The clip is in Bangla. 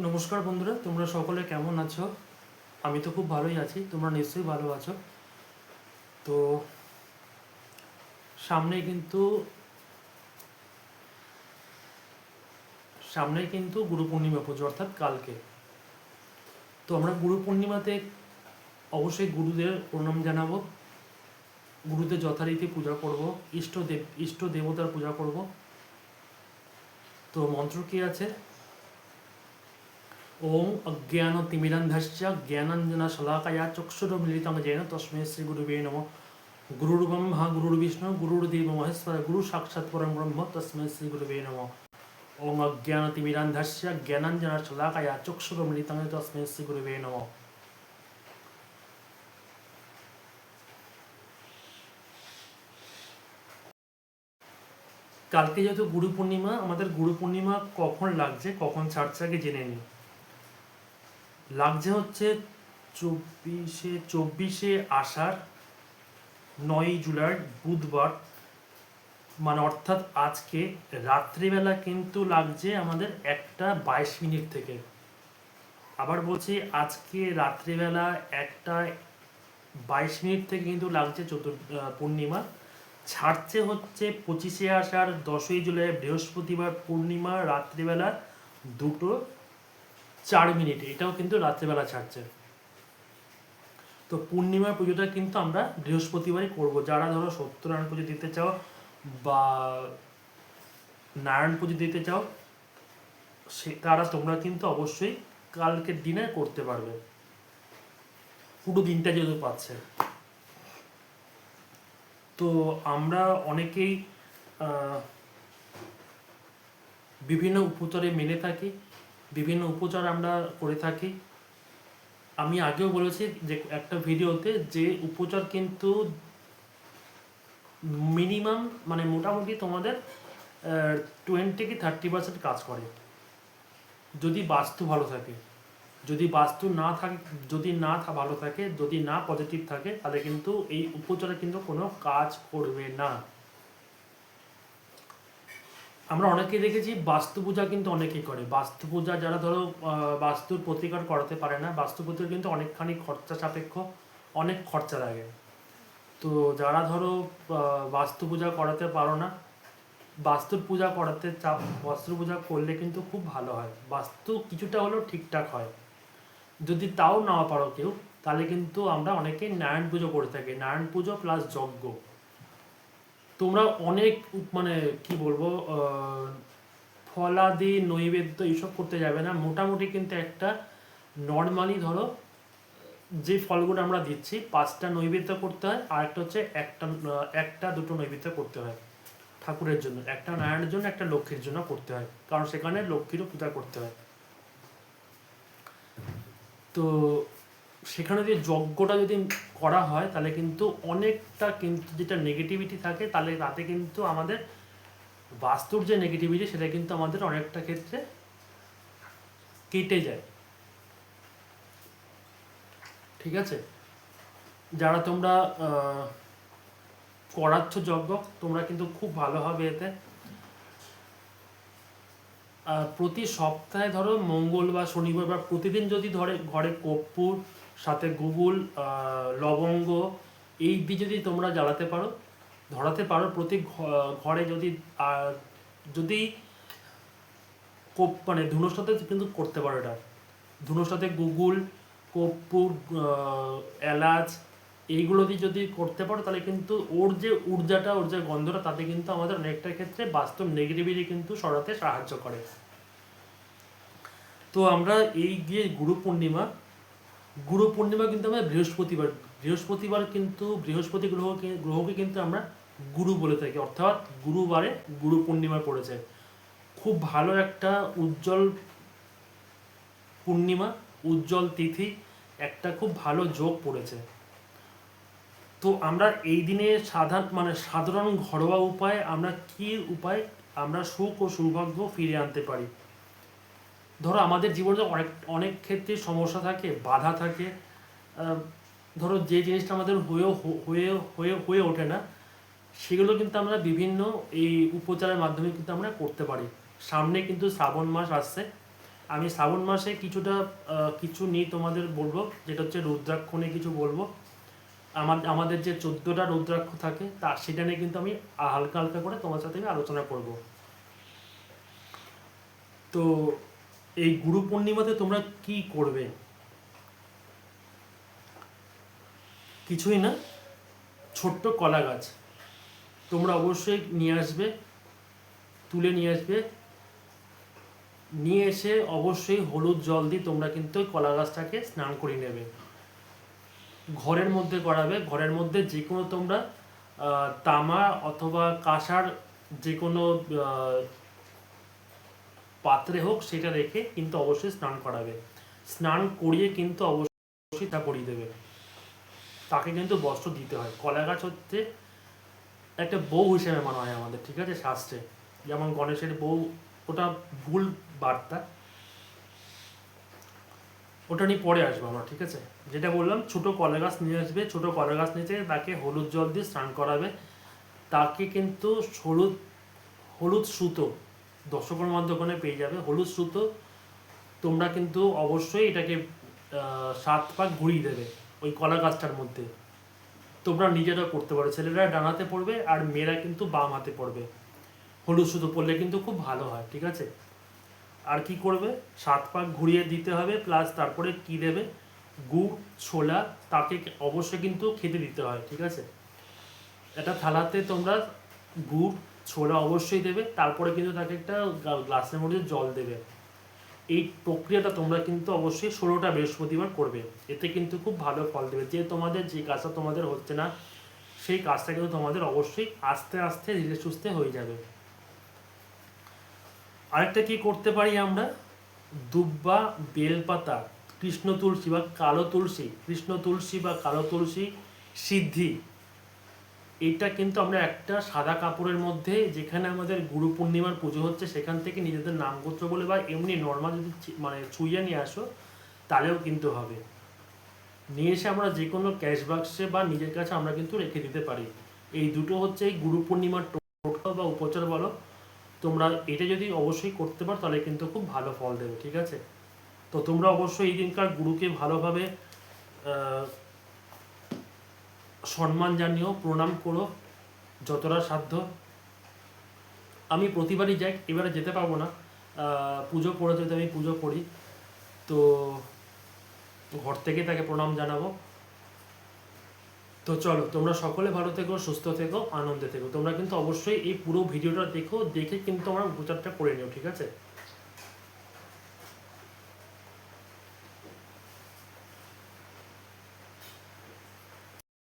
নমস্কার বন্ধুরা, তোমরা সকলে কেমন আছো? আমি তো খুব ভালোই আছি, তোমরা নিশ্চয়ই ভালো আছো। তো, সামনে কিন্তু সামনে কিন্তু গুরু পূর্ণিমা পুজো, অর্থাৎ কালকে। তো আমরা গুরু পূর্ণিমাতে অবশ্যই গুরুদের প্রণাম জানাব, গুরুদের যথারীতি পূজা করব, ইষ্ট দেব, ইষ্ট দেবতার পূজা করব। তো মন্ত্র কি আছে? ওম অজ্ঞান তিমিরন্ধস্য জ্ঞানঞ্জন শলাকয়া চক্ষুরমিলিতং জেন তস্মৈ শ্রী গুরুবে নম গুরুর্ব্রহ্মা গুরুর্বিষ্ণু গুরুর্দেব মহেশ্বর গুরু সাক্ষাৎ পরম ব্রহ্ম তস্মৈ শ্রী গুরুবে নম ওম অজ্ঞান তিমিরন্ধস্য শলাকায়া শলাকয়া চক্ষুরমিলিতং তস্মৈ শ্রী গুরুবে নম কালকে যেহেতু গুরু পূর্ণিমা আমাদের গুরু পূর্ণিমা কখন লাগছে, কখন ছাড়ছে আগে জেনে নিই। লাগছে হচ্ছে চব্বিশে চব্বিশে আষাঢ় নয় জুলাই, বুধবার। মানে অর্থাৎ আজকে রাত্রিবেলা কিন্তু লাগছে আমাদের একটা বাইশ মিনিট থেকে। আবার বলছি আজকে রাত্রিবেলা একটা বাইশ মিনিট থেকে কিন্তু লাগছে চতুর পূর্ণিমা। ছাড়ছে হচ্ছে পঁচিশে আষাঢ়, দশই জুলাই, বৃহস্পতিবার পূর্ণিমা, রাত্রিবেলা দুটো। চার মিনিট, এটাও কিন্তু রাত্রেবেলা ছাড়ছে। তো পূর্ণিমা পুজোটা কিন্তু আমরা বৃহস্পতিবারই করব। যারা ধরো সত্যনারায়ণ পুজো দিতে চাও বা নারায়ণ পুজো দিতে চাও, সে তারা তোমরা কিন্তু অবশ্যই কালকের দিনে করতে পারবে। পুরো দিনটা যেহেতু পাচ্ছে। তো আমরা অনেকেই বিভিন্ন উপতরে মেনে থাকি। বিভিন্ন উপচার আমরা করে থাকি। আমি আগেও বলেছি যে একটা ভিডিওতে যে উপচার কিন্তু মিনিমাম মানে মোটামুটি তোমাদের টোয়েন্টি কি থার্টি পার্সেন্ট কাজ করে। যদি বাস্তু ভালো থাকে। যদি বাস্তু না থাকে, যদি না ভালো থাকে, যদি না পজিটিভ থাকে, তাহলে কিন্তু এই উপচারে কিন্তু কোনো কাজ করবে না। আমরা অনেকেই দেখেছি বাস্তু পূজা কিন্তু অনেকেই করে। বাস্তু পূজা যারা ধরো বাস্তুর প্রতিকার করাতে পারে না বাস্তু প্রতিকার কিন্তু অনেকখানি খরচা সাপেক্ষ অনেক খরচা লাগে। তো যারা ধরো বাস্তু পূজা করাতে পারো না, বাস্তুর পূজা করাতে চাপ বাস্তু পূজা করলে কিন্তু খুব ভালো হয়। বাস্তু কিছুটা হলেও ঠিকঠাক হয়। যদি তাও না পারো কেউ, তাহলে কিন্তু আমরা অনেকেই নারায়ণ পুজো করে থাকি। নারায়ণ পুজো প্লাস যজ্ঞ। তোমরা অনেক মানে কি বলব ফলাদি, নৈবেদ্য এইসব করতে যাবে না। মোটামুটি কিন্তু একটা নর্মালি ধরো, যে ফলগুলো আমরা দিচ্ছি, পাঁচটা নৈবেদ্য করতে হয়, আর একটা হচ্ছে একটা একটা, দুটো নৈবেদ্য করতে হয় ঠাকুরের জন্য। একটা নারায়ণের জন্য, একটা লক্ষ্মীর জন্য করতে হয়, কারণ সেখানে লক্ষ্মীরও পূজা করতে হয়। তো সেখানে যে যজ্ঞটা যদি করা হয়, তাহলে কিন্তু অনেকটা কিন্তু যেটা নেগেটিভিটি থাকে, তাহলে তাতে কিন্তু আমাদের বাস্তুর যে নেগেটিভিটি সেটা কিন্তু আমাদের অনেকটা ক্ষেত্রে কেটে যায়। ঠিক আছে? যারা তোমরা করাচ্ছ যজ্ঞ, তোমরা কিন্তু খুব ভালো হবে এতে। প্রতি সপ্তাহে ধরো মঙ্গল বা শনিবার বা প্রতিদিন যদি ধরে ঘরে কর্পূর সাথে গুগল লবঙ্গ, এই দিয়ে যদি তোমরা জ্বালাতে পারো, ধরাতে পারো, প্রতি ঘরে যদি যদি কোপ মানে ধুনোর সাথে কিন্তু করতে পারো এটা। ধুনোর সাথে গুগল, কর্পূর এলাচ, এইগুলো দিয়ে যদি করতে পারো, তাহলে কিন্তু ওর যে ঊর্জাটা, ওর যে গন্ধটা, তাতে কিন্তু আমাদের অনেকটা ক্ষেত্রে বাস্তব নেগেটিভিটি কিন্তু সরাতে সাহায্য করে। তো আমরা এই গিয়ে গুরু পূর্ণিমা গুরু পূর্ণিমা কিন্তু আমাদের বৃহস্পতিবার বৃহস্পতিবার কিন্তু বৃহস্পতি গ্রহকে গ্রহকে কিন্তু আমরা গুরু বলে থাকি। অর্থাৎ গুরুবারে গুরু পূর্ণিমা পড়েছে। খুব ভালো একটা উজ্জ্বল পূর্ণিমা, উজ্জ্বল তিথি, একটা খুব ভালো যোগ পড়েছে। তো আমরা এই দিনে সাধারণ মানে সাধারণ ঘরোয়া উপায় আমরা কি উপায় আমরা সুখ ও সৌভাগ্য ফিরিয়ে আনতে পারি? ধরো আমাদের জীবনে অনেক অনেক ক্ষেত্রে সমস্যা থাকে, বাধা থাকে। ধরো যে জিনিসটা আমাদের হয়েও, হয়ে হয়ে হয়ে ওঠে না, সেগুলো কিন্তু আমরা বিভিন্ন এই উপচারের মাধ্যমে কিন্তু আমরা করতে পারি। সামনে কিন্তু শ্রাবণ মাস আসছে। আমি শ্রাবণ মাসে কিছুটা কিছু নিয়ে তোমাদের বলব, যেটা হচ্ছে রুদ্রাক্ষ নিয়ে কিছু বলব। আমার, আমাদের যে চোদ্দোটা রুদ্রাক্ষ থাকে, তা সেটা নিয়ে কিন্তু আমি হালকা হালকা করে তোমার সাথে আমি আলোচনা করব। তো এই গুরু পূর্ণিমাতে তোমরা কি করবে? কিছুই না, ছোট্ট কলা গাছ। তোমরা অবশ্যই নিয়ে আসবে, তুলে নিয়ে আসবে। নিয়ে এসে অবশ্যই হলুদ জল দিয়ে তোমরা কিন্তু ওই কলা গাছটাকে স্নান করে নেবে। ঘরের মধ্যে করাবে। ঘরের মধ্যে যে কোনো তোমরা তামা অথবা কাঁসার যে কোনো পাত্রে হোক, সেটা রেখে কিন্তু অবশ্যই স্নান করাবে। স্নান করিয়ে কিন্তু অবশ্যই তা করিয়ে দেবে। তাকে কিন্তু বস্ত্র দিতে হয়। কলা গাছ হচ্ছে একটা বউ হিসেবে মানা হয় আমাদের, ঠিক আছে? শাস্ত্রে। যেমন গণেশের বউ, ওটা ভুল বার্তা। ওটা নিয়ে পরে আসব আমরা, ঠিক আছে? যেটা বললাম, ছোট কলা গাছ নিয়ে আসবে। ছোট কলা গাছ নিচে তাকে হলুদ জল দিয়ে স্নান করাবে। তাকে কিন্তু হলুদ হলুদ সুতো দর্শকর্মার দোকানে পেয়ে যাবে। হলুদ সুতো তোমরা কিন্তু অবশ্যই এটাকে সাত পাক ঘুরিয়ে দেবে ওই কলা গাছটার মধ্যে। তোমরা নিজেরা করতে পারো। ছেলেরা ডান হাতে পড়বে আর মেয়েরা কিন্তু বাম হাতে পড়বে। হলুদ সুতো পরলে কিন্তু খুব ভালো হয়, ঠিক আছে? আর কি করবে? সাত পাক ঘুরিয়ে দিতে হবে প্লাস তারপরে কি দেবে? গুড়, ছোলা, তাকে অবশ্যই কিন্তু খেতে দিতে হয়, ঠিক আছে? একটা থালাতে তোমরা গুড় ছোলা অবশ্যই দেবে, তারপরে কিন্তু তাকে একটা গ্লা- গ্লাসের মধ্যে জল দেবে। এই প্রক্রিয়াটা তোমরা কিন্তু অবশ্যই ষোলোটা বৃহস্পতিবার করবে। এতে কিন্তু খুব ভালো ফল দেবে। যে তোমাদের, যে কাজটা তোমাদের হচ্ছে না, সেই কাজটা কিন্তু তোমাদের অবশ্যই আস্তে আস্তে ধীরে সুস্থে হয়ে যাবে। আরেকটা কি করতে পারি আমরা? দুব্বা বেলপাতা, কৃষ্ণ তুলসী বা কালো তুলসী, কৃষ্ণ তুলসী বা কালো তুলসী সিদ্ধি। এটা কিন্তু আমরা একটা সাদা কাপড়ের মধ্যে যেখানে আমাদের গুরু পূর্ণিমার পুজো হচ্ছে, সেখান থেকে নিজেদের নামগোত্র বলে বা এমনি নর্মাল যদি মানে ছুঁয়ে নিয়ে আসো, তাহলেও কিন্তু হবে। নিয়ে এসে আমরা যে কোনো ক্যাশ বাক্সে বা নিজের কাছে আমরা কিন্তু রেখে দিতে পারি। এই দুটো হচ্ছে এই গুরু পূর্ণিমার টোটকা বা উপচার বলো। তোমরা এটা যদি অবশ্যই করতে পারো, তাহলে কিন্তু খুব ভালো ফল দেবে, ঠিক আছে? তো তোমরা অবশ্যই এই দিনকার গুরুকে ভালোভাবে সম্মান জানিও, প্রণাম করো, যতটা সাধ্য। আমি প্রতিবারই যাই, এবারে যেতে পারব না। পুজো করে যদি আমি পুজো করি। তো ঘর থেকে তাকে প্রণাম জানাব। তো চলো, তোমরা সকলে ভালো থেকো, সুস্থ থেকো, আনন্দে থেকো। তোমরা কিন্তু অবশ্যই এই পুরো ভিডিওটা দেখো, দেখে কিন্তু আমার উপচারটা করে নিও, ঠিক আছে?